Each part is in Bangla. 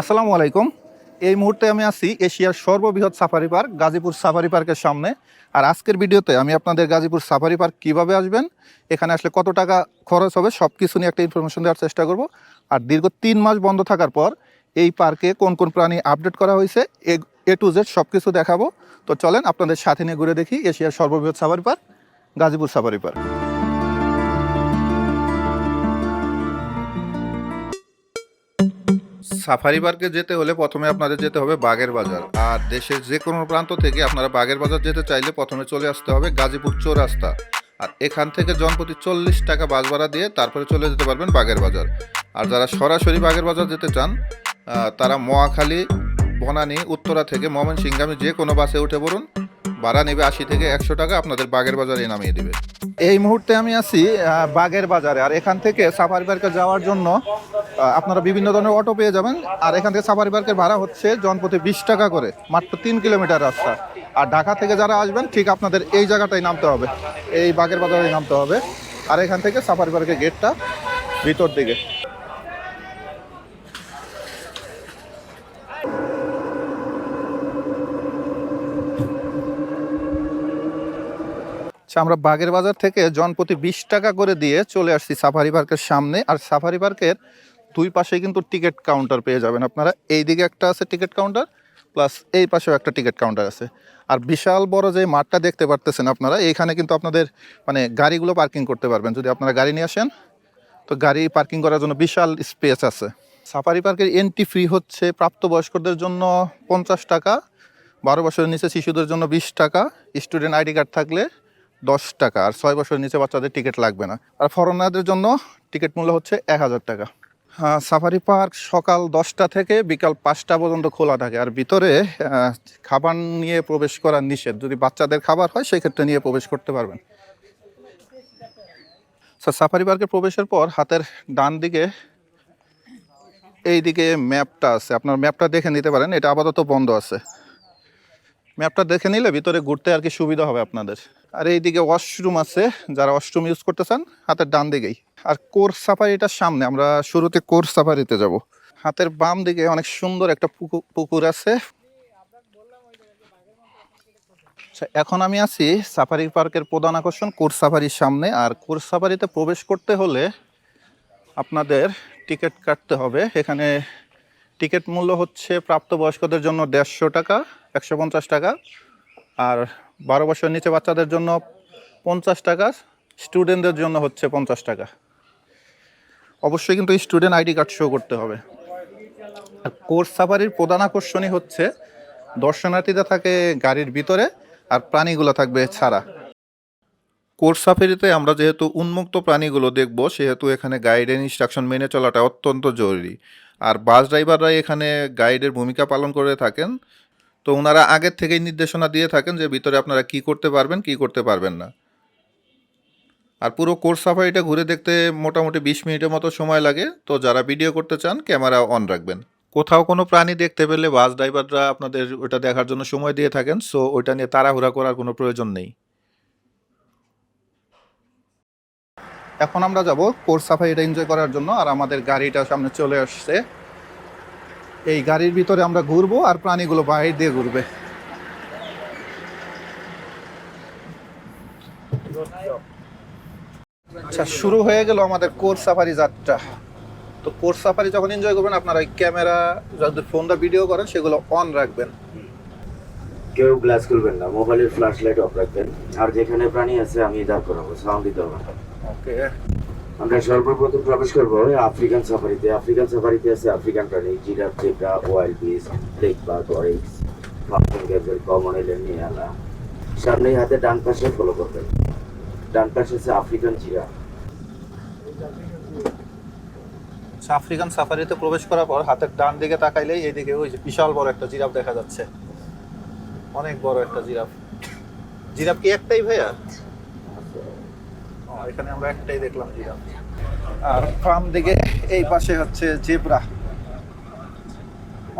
আসসালামু আলাইকুম। এই মুহূর্তে আমি আছি এশিয়ার সর্ববৃহৎ সাফারি পার্ক, গাজীপুর সাফারি পার্কের সামনে। আর আজকের ভিডিওতে আমি আপনাদের গাজীপুর সাফারি পার্ক কীভাবে আসবেন, এখানে আসলে কত টাকা খরচ হবে সব কিছু নিয়ে একটা ইনফরমেশন দেওয়ার চেষ্টা করব। আর দীর্ঘ তিন মাস বন্ধ থাকার পর এই পার্কে কোন কোন প্রাণী আপডেট করা হয়েছে, এ টু জেড সব কিছু দেখাবো। তো চলেন আপনাদের সাথে নিয়ে ঘুরে দেখি এশিয়ার সর্ববৃহৎ safari park, Gazipur safari park. Safari পার্কে যেতে হলে প্রথমে আপনাদের যেতে হবে বাগের বাজার। আর দেশের যে কোনো প্রান্ত থেকে আপনারা বাগের বাজার যেতে চাইলে প্রথমে চলে আসতে হবে গাজীপুর চৌরাস্তা। আর এখান থেকে জনপ্রতি চল্লিশ টাকা বাস ভাড়া দিয়ে তারপরে চলে যেতে পারবেন বাগের বাজার। আর যারা সরাসরি বাগের বাজার যেতে চান তারা মোয়াখালী বনানী, উত্তরা থেকে মমন সিংগামী যে কোনো বাসে উঠে পড়ুন। ভাড়া নেবে আশি থেকে একশো টাকা, আপনাদের বাগের বাজারে নামিয়ে দিবে। এই মুহূর্তে আমি আছি বাগের বাজারে। আর এখান থেকে সাফারি পার্কে যাওয়ার জন্য আপনারা বিভিন্ন ধরনের অটো পেয়ে যাবেন। আর এখান থেকে সাফারি পার্কের ভাড়া হচ্ছে জনপ্রতি বিশ টাকা করে, মাত্র তিন কিলোমিটার রাস্তা। আর ঢাকা থেকে যারা আসবেন, ঠিক আপনাদের এই জায়গাটাই নামতে হবে। এই বাগের বাজারে নামতে হবে। আর এখান থেকে সাফারি পার্কের গেটটা ভিতর দিকে। আচ্ছা আমরা বাগের বাজার থেকে জনপ্রতি বিশ টাকা করে দিয়ে চলে আসছি সাফারি পার্কের সামনে। আর সাফারি পার্কের দুই পাশে কিন্তু টিকিট কাউন্টার পেয়ে যাবেন আপনারা। এই দিকে একটা আছে টিকিট কাউন্টার, প্লাস এই পাশেও একটা টিকিট কাউন্টার আছে। আর বিশাল বড় যে মাঠটা দেখতে পারতেছেন আপনারা, এইখানে কিন্তু আপনাদের মানে গাড়িগুলো পার্কিং করতে পারবেন। যদি আপনারা গাড়ি নিয়ে আসেন, তো গাড়ি পার্কিং করার জন্য বিশাল স্পেস আছে। সাফারি পার্কের এন্ট্রি ফ্রি হচ্ছে প্রাপ্তবয়স্কদের জন্য পঞ্চাশ টাকা, বারো বছরের নিচে শিশুদের জন্য বিশ টাকা। স্টুডেন্ট আইডি কার্ড থাকলে দশ টাকা আর ছয় বছরের নিচে বাচ্চাদের টিকিট লাগবে না। আর ফরেনারদের জন্য টিকিট মূল্য হচ্ছে এক হাজার টাকা। হ্যাঁ, সাফারি পার্ক সকাল দশটা থেকে বিকাল পাঁচটা পর্যন্ত খোলা থাকে। আর ভিতরে খাবার নিয়ে প্রবেশ করা নিষেধ। যদি বাচ্চাদের খাবার হয় সেক্ষেত্রে নিয়ে প্রবেশ করতে পারবেন। স্যার সাফারি পার্কে প্রবেশের পর হাতের ডান দিকে এই দিকে ম্যাপটা আছে। আপনার ম্যাপটা দেখে নিতে পারেন। এটা আপাতত বন্ধ আছে। ম্যাপটা দেখে নিলে ভিতরে ঘুরতে আর কি সুবিধা হবে আপনাদের। আর এইদিকে ওয়াশরুম আছে যারা ওয়াশরুম ইউজ করতে চান হাতের ডান দিকেই। আর কোর সাফারিটার সামনে আমরা শুরুতে কোর সাফারিতে যাব। হাতের বাম দিকে অনেক সুন্দর একটা পুকু- পুকুর আছে। আচ্ছা, এখন আমি আছি সাফারি পার্কের প্রধান আকর্ষণ কোর সাফারির সামনে। আর কোর সাফারিতে প্রবেশ করতে হলে আপনাদের টিকিট কাটতে হবে। এখানে টিকিট মূল্য হচ্ছে প্রাপ্তবয়স্কদের জন্য দেড়শো টাকা একশো পঞ্চাশ টাকা। আর বারো বছর নিচে বাচ্চাদের জন্য পঞ্চাশ টাকা স্টুডেন্টদের জন্য হচ্ছে পঞ্চাশ টাকা। অবশ্যই কিন্তু স্টুডেন্ট আইডি কার্ড শো করতে হবে। আর কোর্স সাফারির প্রধান আকর্ষণই হচ্ছে দর্শনার্থীরা থাকে গাড়ির ভিতরে আর প্রাণীগুলো থাকবে ছাড়া। কোর্স সাফারিতে আমরা যেহেতু উন্মুক্ত প্রাণীগুলো দেখব, সেহেতু এখানে গাইডের ইনস্ট্রাকশন মেনে চলাটা অত্যন্ত জরুরি। আর বাস ড্রাইভাররা এখানে গাইডের ভূমিকা পালন করে থাকেন। তো ওনারা আগের থেকেই নির্দেশনা দিয়ে থাকেন যে ভিতরে আপনারা কি করতে পারবেন, কি করতে পারবেন না। আর পুরো কোর্স সাফারিটা ঘুরে দেখতে মোটামুটি বিশ মিনিটের মতো সময় লাগে। তো যারা ভিডিও করতে চান, ক্যামেরা অন রাখবেন। কোথাও কোনো প্রাণী দেখতে পেলে বাস ড্রাইভাররা আপনাদের ওটা দেখার জন্য সময় দিয়ে থাকেন। সো ওইটা নিয়ে তাড়াহুড়া করার কোনো প্রয়োজন নেই। এখন আমরা যাব কোর্স সাফারিটা এনজয় করার জন্য। আর আমাদের গাড়িটা সামনে চলে আসছে। এই গাড়ির ভিতরে আমরা ঘুরবো আর প্রাণীগুলো বাইরে দিয়ে ঘুরবে। আচ্ছা শুরু হয়ে গেল আমাদের কোর সাফারি যাত্রা। তো কোর সাফারি যখন এনজয় করবেন আপনারা ওই ক্যামেরা যদি ফোনটা ভিডিও করেন সেগুলো অন রাখবেন। কেউ গ্লাস খুলবেন না মোবাইলের ফ্ল্যাশ লাইট অফ রাখবেন। আর যেখানে প্রাণী আছে আমি দাঁড় করাবো সাউন্ড দিতে হবে ওকে আমরা সর্বপ্রথম প্রবেশ করব আফ্রিকান সাফারিতে আফ্রিকান সাফারিতে আছে আফ্রিকান প্রাণী giraffe zebra wildebeest blackbuck oryx ফাফিং gazelle common eland nyala সামনেই হাতে ডান পাশে ফলো করবেন। ডান পাশে আছে আফ্রিকান জিরাফ আফ্রিকান সাফারিতে প্রবেশ করার পর হাতের ডান দিকে তাকাইলেই এইদিকে ওই বিশাল বড় একটা জিরাফ দেখা যাচ্ছে। অনেক বড় একটা জিরাফ। জিরাফ কি একটাই ভাইয়া? এখানে আমরা একটাই দেখলাম আর বাম দিকে এই পাশে হচ্ছে জেব্রা।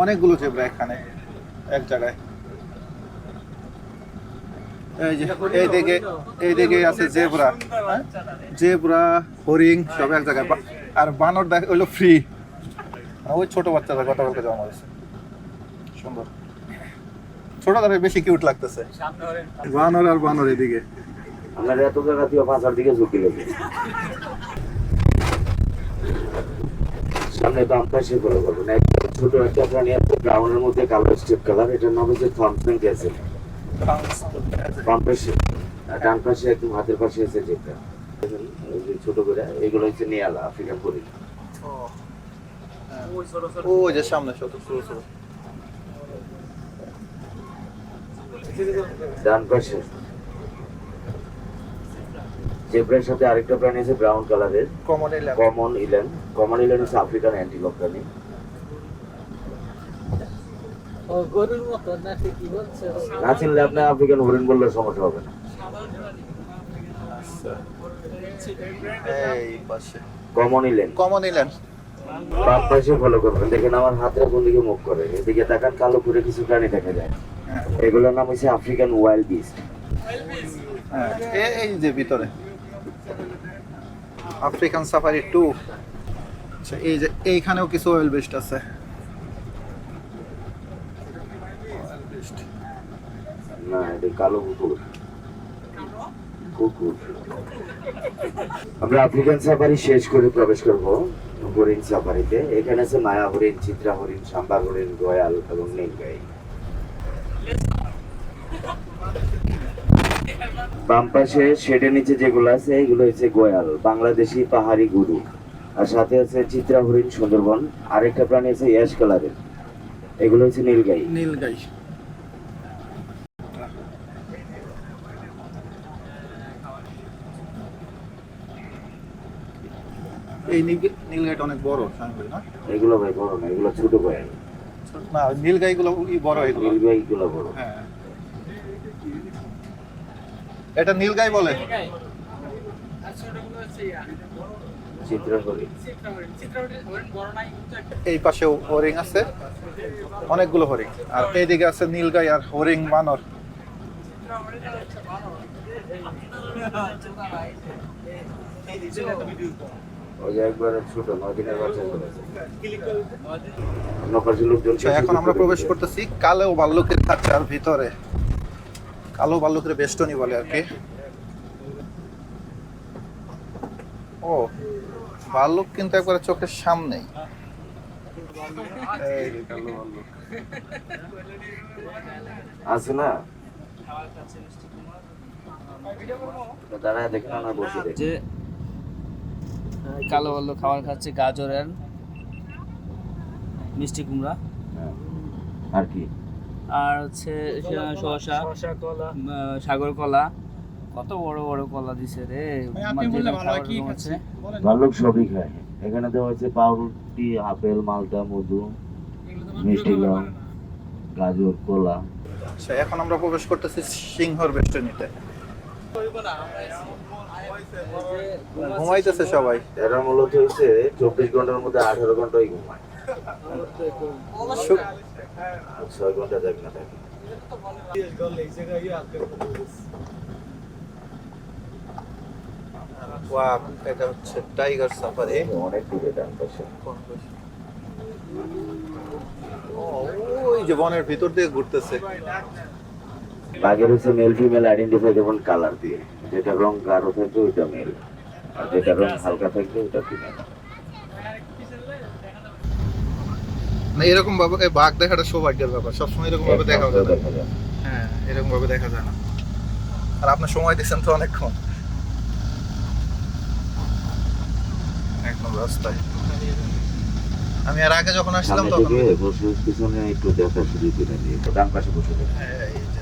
অনেকগুলো এখানে, এক জায়গায়। এই যে আছে হ্যাঁ? হরিং সব এক জায়গায়। আর বানর দেখ হইল ফ্রি ওই ছোট বাচ্চাটা গতকালকে জমা হয়েছে সুন্দর। ছোট বেশি কিউট লাগতেছে। বানর আর বানর এদিকে। আপনার এত জায়গা থেকে পাঁচার দিকে ঝুঁকি লেগে সামনে বাম পাশে ফলো করবেন একটা ছোট একটা প্রাণী আছে ব্রাউনের মধ্যে কালো স্টেপ কালার এটার নাম হচ্ছে থমসন গ্যাসেল বাম পাশে ডান পাশে একদম হাতের পাশে আছে যেটা। ছোট করে এগুলো হচ্ছে নিয়ালা আফ্রিকান পরি ও যে সামনে ছোট ছোট ছোট। ডান পাশে। জেব্রার সাথে আরেকটা প্রাণী আছে ব্রাউন কালারের। Common eland common eland common eland হচ্ছে আফ্রিকান অ্যান্টিলপ প্রাণী ও গরুর মতো নাকি কি বলছে? না চিনলে আপনি আফ্রিকান হরিণ বললে সমস্যা হবে না। এই পাশে। কমন ইলেন কমন এলেন বাম পাশে ফলো করবেন। দেখেন আমার কোন দিকে মুখ করে। এদিকে তাকান কালো করে কিছু প্রাণী দেখা যায়। এগুলোর নাম হচ্ছে আফ্রিকান ওয়াইল্ড বিস্ট হ্যাঁ এই যে ভিতরে। African safari two. আচ্ছা এই যে এইখানেও কিছু অয়েল বেস্ট আছে। না, এটা কালো কুকুর। কুকুর। আমরা আফ্রিকান সাফারি শেষ করে প্রবেশ করব হরিণ সাফারিতে। এখানে আছে মায়া হরিণ চিত্রা হরিণ সাম্বার হরিণ রয়্যাল এবং নীলগাই বাম পাশে শেডের নিচে যেগুলো আছে এগুলো হচ্ছে গোয়াল বাংলাদেশি পাহাড়ি গুরু। আর সাথে আছে চিত্রা হরিণ সুন্দরবন আরেকটা প্রাণী আছে ইয়াশ কালারের। এগুলো হচ্ছে নীলগাই। নীল গাই এই নীল- নীল গাইটা অনেক বড় না? এগুলো ভাই বড় না এগুলো ছোট গোয়াল। না নীল গাইগুলো ই বড় এগুলো। নীলগাই গুলো বড়। হ্যাঁ এটা নীল গাই বলে আর ছোটগুলো হচ্ছে ইয়া চিত্রা হরিণ চিত্রাহরিণ চিত্রাহরিণ বড় নাই কিন্তু একটা এই পাশেও হরিং আছে। অনেকগুলো হরিং আর এইদিকে আছে নীলগাই আর হরিং বানর। পাশে আচ্ছা, এখন আমরা প্রবেশ করতেছি। কালো ভাল্লুকের খাঁচার ভিতরে। কালো ভাল্লুকের বেষ্টনী বলে আর কি। ও ভাল্লুক কিন্তু একবারে চোখের সামনেই। এই কালো ভাল্লুক। আছে না? দাঁড়ায় না বসে যে কালো ভাল্লুক খাবার খাচ্ছে গাজরের মিষ্টি কুমড়া। হ্যাঁ। আর কি? আর হচ্ছে শসা শসা কলা। সাগর কলা। কত বড় বড় কলা দিছে রে। ভালো হয়, সবই খায়। এখানে দেওয়া হচ্ছে পাউরুটি আপেল মালটা মধু মিষ্টি লং গাজর কলা। আচ্ছা এখন আমরা প্রবেশ করতেছি সিংহর বেষ্টনীতে। ঘুমাইতেছে সবাই। এরা মূলত হচ্ছে চব্বিশ ঘণ্টার মধ্যে আঠারো ঘন্টাই ঘুমায়। ছয় ঘণ্টা সাফারি অনেক দূরে ভিতর দিয়ে ঘুরতেছে বাঘের হচ্ছে মেল ফিমেল আইডেন্টিফাই যেমন কালার দিয়ে যেটা রং গাঢ় থাকবে ওইটা মেল আর যেটা রং হালকা থাকবে ওইটা ফিমেল না এরকম ভাবে এই বাঘ দেখাটা সৌভাগ্যের ব্যাপার। সবসময় এরকম ভাবে দেখা যায় না। দেখা যায়। হ্যাঁ এরকম ভাবে দেখা যায় না। আর আপনার সময় দিচ্ছেন তো অনেকক্ষণ। একদম রাস্তায়। আমি আর আগে যখন আসছিলাম তখন বসে পিছনে একটু দেখা শুরু করে দিয়ে ডান পাশে বসে দেখে। এই যে,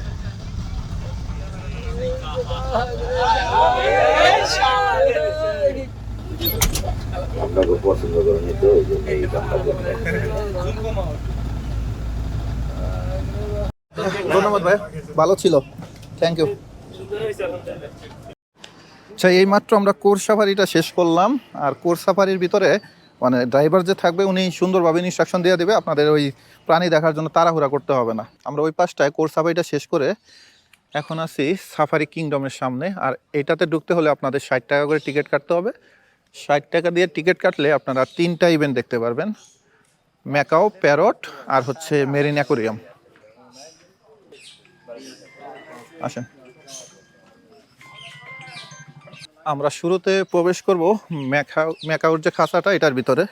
আপনাকে পছন্দ করে নিতে ওই জন্য এই কামটা করতে ধন্যবাদ ভাই, ভালো ছিল। থ্যাংক ইউ আচ্ছা এই মাত্র আমরা কোর সাফারিটা শেষ করলাম। আর কোর সাফারির ভিতরে মানে ড্রাইভার যে থাকবে, উনি সুন্দরভাবে ইনস্ট্রাকশন দিয়ে দেবে। আপনাদের ওই প্রাণী দেখার জন্য তাড়াহুড়া করতে হবে না। আমরা ওই পাশটায় কোর সাফারিটা শেষ করে এখন আছি সাফারি কিংডমের সামনে। আর এটাতে ঢুকতে হলে আপনাদের ষাট টাকা করে টিকিট কাটতে হবে। ষাট টাকা দিয়ে টিকিট কাটলে আপনারা তিনটা ইভেন্ট দেখতে পারবেন। ম্যাকাও, প্যারট আর হচ্ছে মেরিন অ্যাকোরিয়াম। আসেন। আমরা শুরুতে প্রবেশ করব ম্যাকাও ম্যাকাওর যে খাঁচাটা, এটার ভিতরে।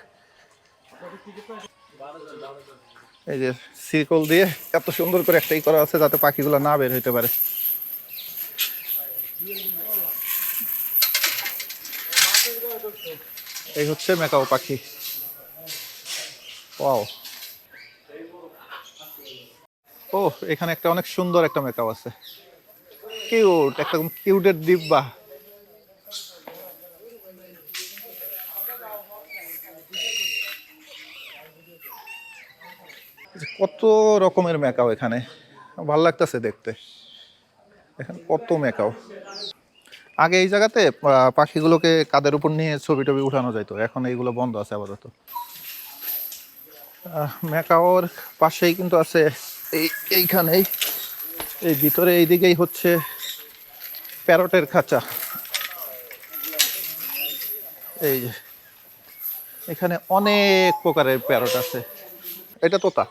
এই যে সিরকল দিয়ে এত সুন্দর করে একটাই করা আছে যাতে পাখিগুলো না বের হইতে পারে। এই হচ্ছে মেকাও পাখি। ওয়াও। ও এখানে একটা অনেক সুন্দর একটা মেকআপ আছে। কিউট, একটা কিউটের ডিব্বা। কত রকমের মেকাও এখানে। ভালো লাগতেছে দেখতে। এখানে কত মেকাও আগে এই জায়গাতে পাখিগুলোকে কাদের উপর নিয়ে ছবি টবি উঠানো যাইতো? এখন এইগুলো বন্ধ আছে আপাতত। ম্যাকাওর পাশেই কিন্তু আছে এই, এইখানেই। এই ভিতরে এইদিকেই হচ্ছে প্যারটের খাঁচা। এই যে, এখানে অনেক প্রকারের প্যারট আছে। এটা তোতা।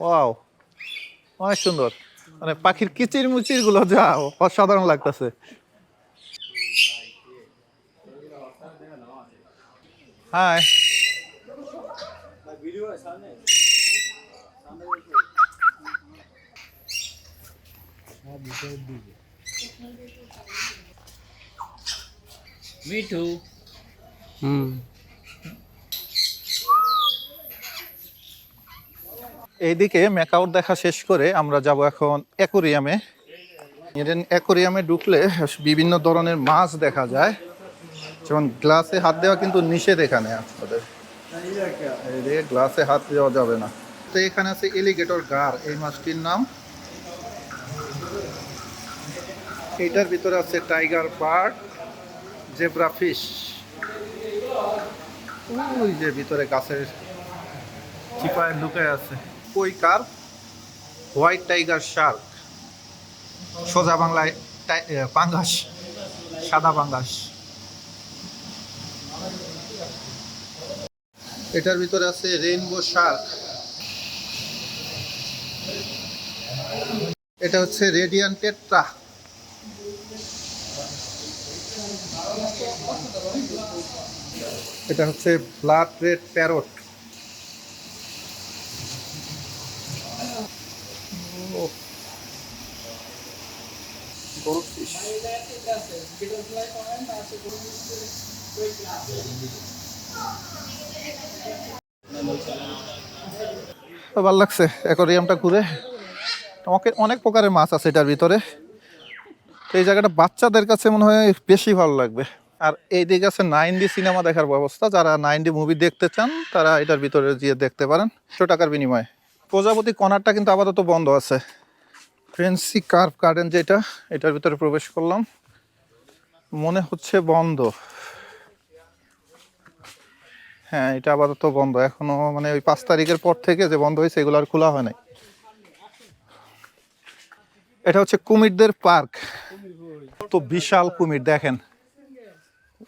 ওয়াও, অনেক সুন্দর। মানে পাখির কিচির মুচিরগুলো যা অসাধারণ লাগতেছে। হাই মিঠু হুম এইদিকে মেকআউট দেখা শেষ করে আমরা যাব এখন অ্যাকোরিয়ামে। অ্যাকোরিয়ামে ঢুকলে বিভিন্ন ধরনের মাছ দেখা যায়। যেমন গ্লাসে হাত দেওয়া কিন্তু নিষেধ এখানে আপনাদের গ্লাসে হাত দেওয়া যাবে না। তো এখানে আছে এলিগেটর গার, এই মাছটির নাম। এইটার ভিতরে আছে টাইগার পার্ক জেব্রা ফিশ। ওই যে ভিতরে গাছের চিপায় লুকায় আছে। কই কার? হোয়াইট টাইগার শার্ক সোজা বাংলায় পাঙ্গাস। সাদা পাঙ্গাস। এটার ভিতরে আছে রেইনবো শার্ক এটা হচ্ছে রেডিয়ান টেট্রা এটা হচ্ছে ব্লাড রেড প্যারট ভালো লাগছে অ্যাকোরিয়ামটা ঘুরে। আমাকে অনেক প্রকারের মাছ আছে এটার ভিতরে। এই জায়গাটা বাচ্চাদের কাছে মনে হয় বেশি ভালো লাগবে। আর এই দিকে আছে নাইন ডি সিনেমা দেখার ব্যবস্থা। যারা নাইন ডি মুভি দেখতে চান, তারা এটার ভিতরে গিয়ে দেখতে পারেন। একশো টাকার বিনিময়ে। প্রজাপতি কর্নারটা কিন্তু আপাতত বন্ধ আছে। ফ্রেন্সি কার্ভ গার্ডেন যেটা, এটার ভিতরে প্রবেশ করলাম। মনে হচ্ছে বন্ধ। হ্যাঁ এটা আপাতত বন্ধ। এখনও মানে ওই পাঁচ তারিখের পর থেকে যে বন্ধ হয়েছে, এগুলো আর খোলা হয় নাই। এটা হচ্ছে কুমিরদের পার্ক। তো বিশাল কুমির, দেখেন।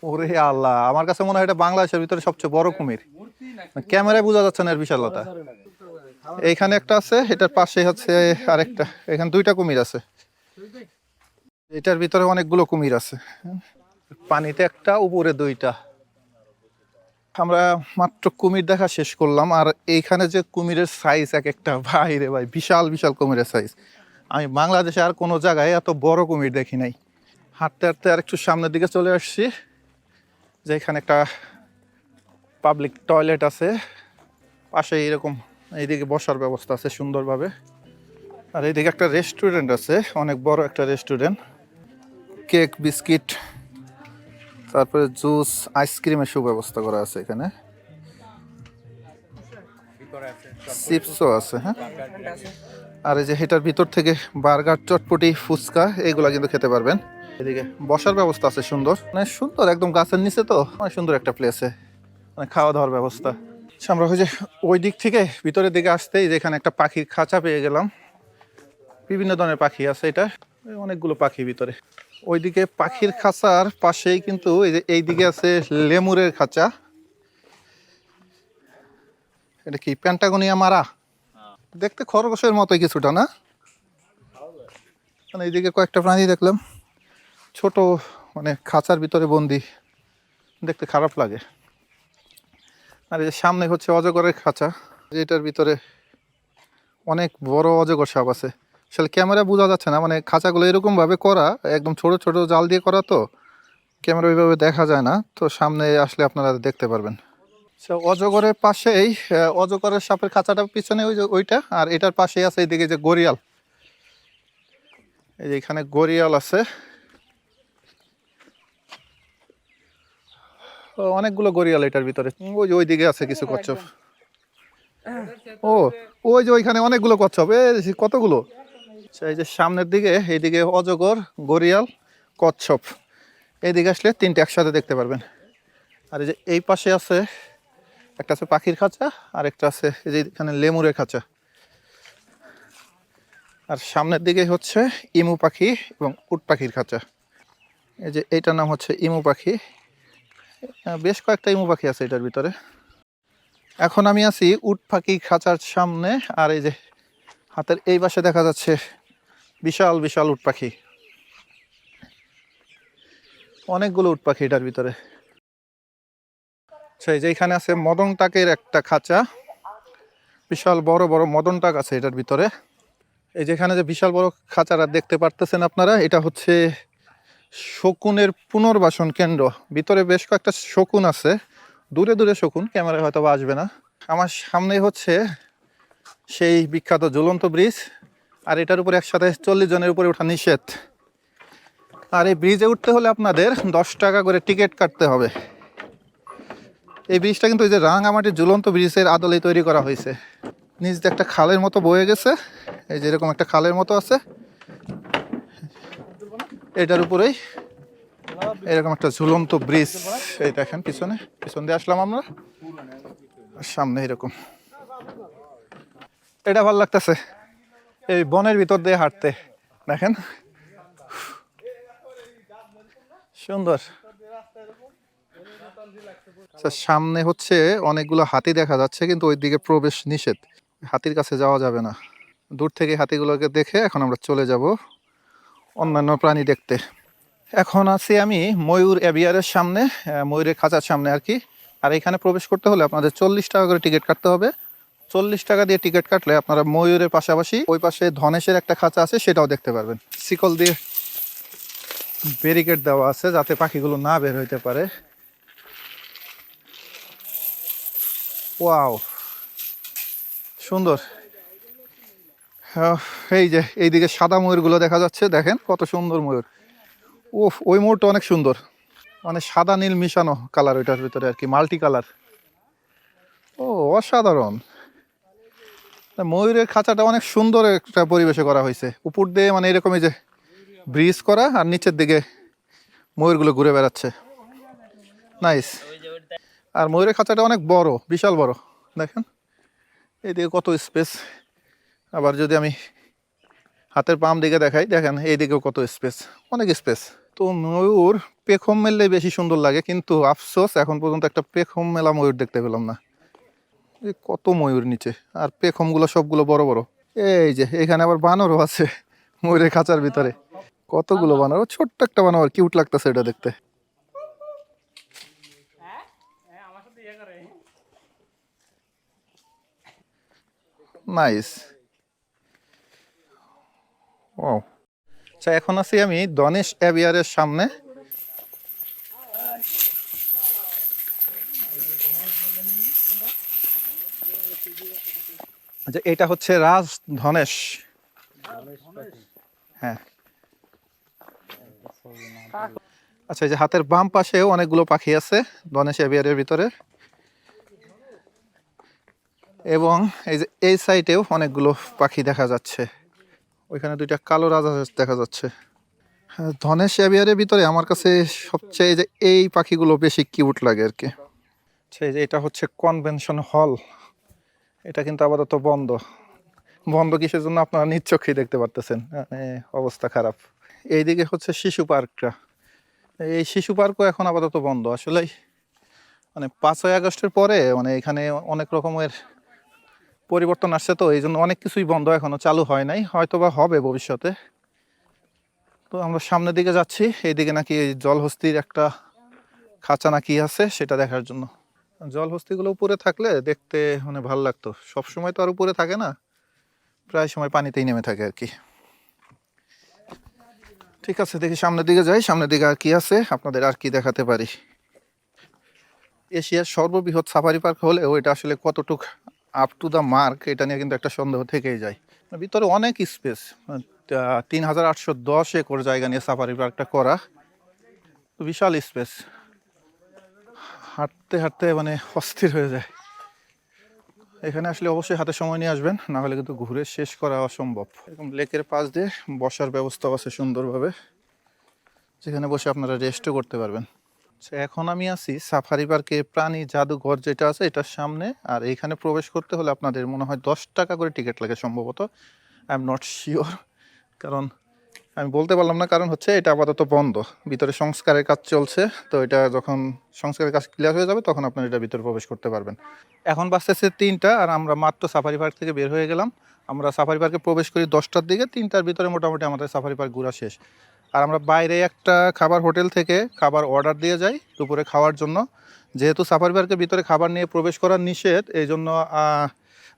ওরে আল্লাহ, আমার কাছে মনে হয় এটা বাংলাদেশের ভিতরে সবচেয়ে বড় কুমির। ক্যামেরায় বোঝা যাচ্ছে না এর বিশালতা। এইখানে একটা আছে, এটার পাশে হচ্ছে আরেকটা। এখানে দুইটা কুমির আছে। এটার ভিতরে অনেকগুলো কুমির আছে। পানিতে একটা, উপরে দুইটা। আমরা মাত্র কুমির দেখা শেষ করলাম, আর এইখানে যে কুমিরের সাইজ এক একটা, ভাই রে ভাই, বিশাল বিশাল কুমিরের সাইজ আমি বাংলাদেশে আর কোনো জায়গায় এত বড় কুমির দেখি নাই। হাঁটতে হাঁটতে আর একটু সামনের দিকে চলে আসছি যে এখানে একটা পাবলিক টয়লেট আছে। পাশে এরকম এইদিকে বসার ব্যবস্থা আছে সুন্দরভাবে। আর এইদিকে একটা রেস্টুরেন্ট আছে, অনেক বড় একটা রেস্টুরেন্ট কেক বিস্কিট তারপরে জুস আইসক্রিমের সুব্যবস্থা করা আছে এখানে। চিপসও আছে হ্যাঁ? আর এই যে হেটার ভিতর থেকে বার্গার চটপটি ফুচকা এগুলা কিন্তু খেতে পারবেন। এদিকে বসার ব্যবস্থা আছে সুন্দর। মানে সুন্দর একদম গাছের নিচে তো। অনেক সুন্দর একটা প্লেসে মানে খাওয়া দাওয়ার ব্যবস্থা। আচ্ছা, আমরা ওই যে ওই দিক থেকে ভিতরের দিকে আসতেই যে এখানে একটা পাখির খাঁচা পেয়ে গেলাম। বিভিন্ন ধরনের পাখি আছে এটা। অনেকগুলো পাখি ভিতরে। ওইদিকে পাখির খাঁচার পাশেই কিন্তু এইদিকে আছে লেমুরের খাঁচা। এটা কি, প্যান্টাগোনিয়া মারা? দেখতে খরগোশের মতোই কিছুটা, না? মানে এইদিকে কয়েকটা প্রাণী দেখলাম। ছোট মানে খাঁচার ভিতরে বন্দি। দেখতে খারাপ লাগে। আর এই সামনে হচ্ছে অজগরের খাঁচা। যেটার ভিতরে অনেক বড় অজগর সাপ আছে। আসলে ক্যামেরা বোঝা যাচ্ছে না মানে খাঁচাগুলো এরকমভাবে করা, একদম ছোট ছোট জাল দিয়ে করা তো, ক্যামেরা ওইভাবে দেখা যায় না। তো সামনে আসলে আপনারা দেখতে পারবেন। অজগরের পাশেই অজগরের সাপের খাঁচাটা পিছনে ওই যে ওইটা, আর এটার পাশেই আছে এইদিকে যে গরিয়াল এই যে এখানে গরিয়াল আছে। অনেকগুলো গরিয়াল এটার ভিতরে। ওই যে ওইদিকে আছে কিছু কচ্ছপ। ও, ওই যে ওইখানে অনেকগুলো কচ্ছপ। এ কতগুলো? এই যে সামনের দিকে, এইদিকে অজগর গরিয়াল কচ্ছপ। এইদিকে আসলে তিনটে একসাথে দেখতে পারবেন। আর এই যে এই পাশে আছে, একটা আছে পাখির খাঁচা, আর একটা আছে এই যে এখানে লেমুরের খাঁচা। আর সামনের দিকে হচ্ছে ইমু পাখি এবং উট পাখির খাঁচা। এই যে এইটার নাম হচ্ছে ইমু পাখি। বেশ কয়েকটা ইমু পাখি আছে এটার ভিতরে। এখন আমি আছি উট পাখি খাঁচার সামনে, আর এই যে হাতের এই পাশে দেখা যাচ্ছে বিশাল বিশাল উট পাখি। অনেকগুলো উট পাখি এটার ভিতরে। সেই যে এখানে আছে মদন টাকের একটা খাঁচা। বিশাল বড় বড় মদন টাক আছে এটার ভিতরে। এই যেখানে যে বিশাল বড় খাঁচারা দেখতে পারতেছেন আপনারা, এটা হচ্ছে শকুনের পুনর্বাসন কেন্দ্র। ভিতরে বেশ কয়েকটা শকুন আছে। দূরে দূরে শকুন, ক্যামেরায় হয়তো আসবে না। আমার সামনে হচ্ছে সেই বিখ্যাত ঝুলন্ত ব্রিজ। আর এটার উপরে একসাথে চল্লিশ জনের উপরে ওঠা নিষেধ। আর এই ব্রিজে উঠতে হলে আপনাদের দশ টাকা করে টিকিট কাটতে হবে। এই ব্রিজটা কিন্তু এই যে রাঙামাটির ঝুলন্ত ব্রিজের আদলেই তৈরি করা হয়েছে। নিচ দিয়ে একটা খালের মতো বয়ে গেছে। এই যে এরকম একটা খালের মতো আছে। এটার উপরেই এরকম একটা ঝুলন্ত ব্রিজ এই দেখেন পিছনে, পিছন দিয়ে আসলাম আমরা। সামনে এরকম। এটা ভালো লাগতেছে। এই বনের ভিতর দিয়ে হাঁটতে। দেখেন। সুন্দর। আচ্ছা, সামনে হচ্ছে অনেকগুলো হাতি দেখা যাচ্ছে কিন্তু ওই দিকে প্রবেশ নিষেধ। হাতির কাছে যাওয়া যাবে না। দূর থেকে হাতিগুলোকে দেখে এখন আমরা চলে যাব অন্যান্য প্রাণী দেখতে। এখন আছি আমি ময়ূর এভিয়ারের সামনে ময়ূরের খাঁচার সামনে আর কি। আর এখানে প্রবেশ করতে হলে আপনাদের চল্লিশ টাকা করে টিকিট কাটতে হবে। চল্লিশ টাকা দিয়ে টিকিট কাটলে আপনারা ময়ূরের পাশাপাশি ওই পাশে ধনেশের একটা খাঁচা আছে সেটাও দেখতে পারবেন। শিকল দিয়ে ব্যারিকেড দেওয়া আছে যাতে পাখিগুলো না বের হইতে পারে। ওয়াও সুন্দর। আহ, এই যে এইদিকে সাদা ময়ূরগুলো দেখা যাচ্ছে দেখেন কত সুন্দর ময়ূর। ওফ ওই ময়ূরটা অনেক সুন্দর। মানে সাদা নীল মিশানো কালার ওইটার ভিতরে আর কি মাল্টি কালার ও অসাধারণ। ময়ূরের খাঁচাটা অনেক সুন্দর একটা পরিবেশে করা হয়েছে। উপর দিয়ে মানে এরকমই যে ব্রিজ করা আর নিচের দিকে ময়ূরগুলো ঘুরে বেড়াচ্ছে। নাইস আর ময়ূরের খাঁচাটা অনেক বড়, বিশাল বড়, দেখেন। এইদিকে কত স্পেস আবার যদি আমি হাতের পাম দিকে দেখাই, দেখেন, এইদিকেও কত স্পেস অনেক স্পেস তো ময়ূর পেখম মেললে বেশি সুন্দর লাগে, কিন্তু আফসোস, এখন পর্যন্ত একটা পেখম মেলা ময়ূর দেখতে পেলাম না। কত ময়ূর নিচে, আর পেখমগুলো সবগুলো বড় বড়। এই যে, এখানে আবার বানরও আছে, ময়ূরের খাঁচার ভিতরে। কতগুলো বানর? ছোট্ট একটা বানর কিউট লাগতেছে এটা দেখতে। নাইস ও আচ্ছা এখন আছি আমি দনেশ অ্যাভিয়ারের সামনে। আচ্ছা এটা হচ্ছে রাজ ধনেশ। হ্যাঁ। আচ্ছা এই যে হাতের বাম পাশেও অনেকগুলো পাখি আছে ধনেশ এভিয়ারের ভিতরে। এবং এই যে এই সাইডেও অনেকগুলো পাখি দেখা যাচ্ছে। ওইখানে দুইটা কালো রাজা দেখা যাচ্ছে। হ্যাঁ, ধনেশ অ্যাভিয়ারের ভিতরে আমার কাছে সবচেয়ে যে এই পাখিগুলো বেশি কিউট লাগে আর কি। আচ্ছা, এই যে এটা হচ্ছে কনভেনশন হল। এটা কিন্তু আপাতত বন্ধ। বন্ধ কিসের জন্য আপনারা নিজ দেখতে পারতেছেন? মানে অবস্থা খারাপ। এইদিকে হচ্ছে শিশু পার্কটা। এই শিশু পার্কও এখন আপাতত বন্ধ। আসলে মানে পাঁচই আগস্টের পরে মানে এখানে অনেক রকমের পরিবর্তন আসছে তো এই জন্য অনেক কিছুই বন্ধ এখনও চালু হয় নাই। হয়তো বা হবে ভবিষ্যতে। তো আমরা সামনের দিকে যাচ্ছি। এইদিকে নাকি জলহস্তির একটা খাঁচা নাকি আছে, সেটা দেখার জন্য। জলহস্তিগুলো উপরে থাকলে দেখতে মানে ভালো লাগতো। সব সময় তো আর উপরে থাকে না। প্রায় সময় পানিতেই নেমে থাকে আর কি। ঠিক আছে, দেখি সামনের দিকে যাই। সামনের দিকে আর কি আছে? আপনাদের আর কি দেখাতে পারি। এশিয়ার সর্ববৃহৎ সাফারি পার্ক হলেও এটা আসলে কতটুক আপ টু দ্য মার্ক এটা নিয়ে কিন্তু একটা সন্দেহ থেকেই যায়। ভিতরে অনেক স্পেস তিন হাজার আটশো দশ একর জায়গা নিয়ে সাফারি পার্কটা করা। বিশাল স্পেস হাঁটতে হাঁটতে মানে অস্থির হয়ে যায়। এখানে আসলে অবশ্যই হাতে সময় নিয়ে আসবেন না হলে কিন্তু ঘুরে শেষ করা অসম্ভব। এরকম লেকের পাশ দিয়ে বসার ব্যবস্থাও আছে সুন্দরভাবে যেখানে বসে আপনারা রেস্টও করতে পারবেন। আচ্ছা, এখন আমি আছি সাফারি পার্কে প্রাণী জাদুঘর যেটা আছে এটার সামনে। আর এখানে প্রবেশ করতে হলে আপনাদের মনে হয় দশ টাকা করে টিকিট লাগে সম্ভবত। আই এম নট শিওর কারণ আমি বলতে পারলাম না, কারণ হচ্ছে এটা আপাতত বন্ধ। ভিতরে সংস্কারের কাজ চলছে, তো এটা যখন সংস্কারের কাজ ক্লিয়ার হয়ে যাবে, তখন আপনারা এটা ভিতরে প্রবেশ করতে পারবেন। এখন বাজতেছে তিনটা, আর আমরা মাত্র সাফারি পার্ক থেকে বের হয়ে গেলাম। আমরা সাফারি পার্কে প্রবেশ করি দশটার দিকে, তিনটার ভিতরে মোটামুটি আমাদের সাফারি পার্ক ঘোরা শেষ। আর আমরা বাইরে একটা খাবার হোটেল থেকে খাবার অর্ডার দিয়ে যাই দুপুরে খাওয়ার জন্য। যেহেতু সাফারি পার্কের ভিতরে খাবার নিয়ে প্রবেশ করা নিষেধ, এই জন্য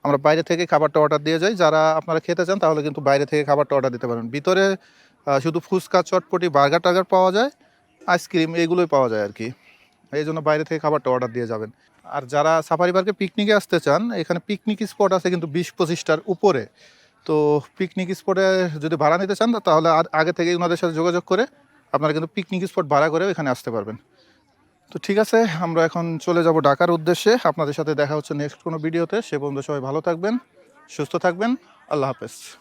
আমরা বাইরে থেকে খাবারটা অর্ডার দিয়ে যাই। যারা আপনারা খেতে চান, তাহলে কিন্তু বাইরে থেকে খাবারটা অর্ডার দিতে পারেন। ভিতরে শুধু ফুচকা, চটপটি, বার্গার টার্গার পাওয়া যায়, আইসক্রিম এগুলোই পাওয়া যায় আর কি। এই জন্য বাইরে থেকে খাবারটা অর্ডার দিয়ে যাবেন। আর যারা সাফারি পার্কে পিকনিকে আসতে চান, এখানে পিকনিক স্পট আছে কিন্তু বিশ পঁচিশটার উপরে। তো পিকনিক স্পটে যদি ভাড়া নিতে চান, তাহলে আর- আগে থেকে ওনাদের সাথে যোগাযোগ করে আপনারা কিন্তু পিকনিক স্পট ভাড়া করে এখানে আসতে পারবেন। তো ঠিক আছে, আমরা এখন চলে যাব ঢাকার উদ্দেশ্যে। আপনাদের সাথে দেখা হচ্ছে নেক্সট কোনো ভিডিওতে সে পর্যন্ত সবাই ভালো থাকবেন, সুস্থ থাকবেন। আল্লাহ হাফেজ।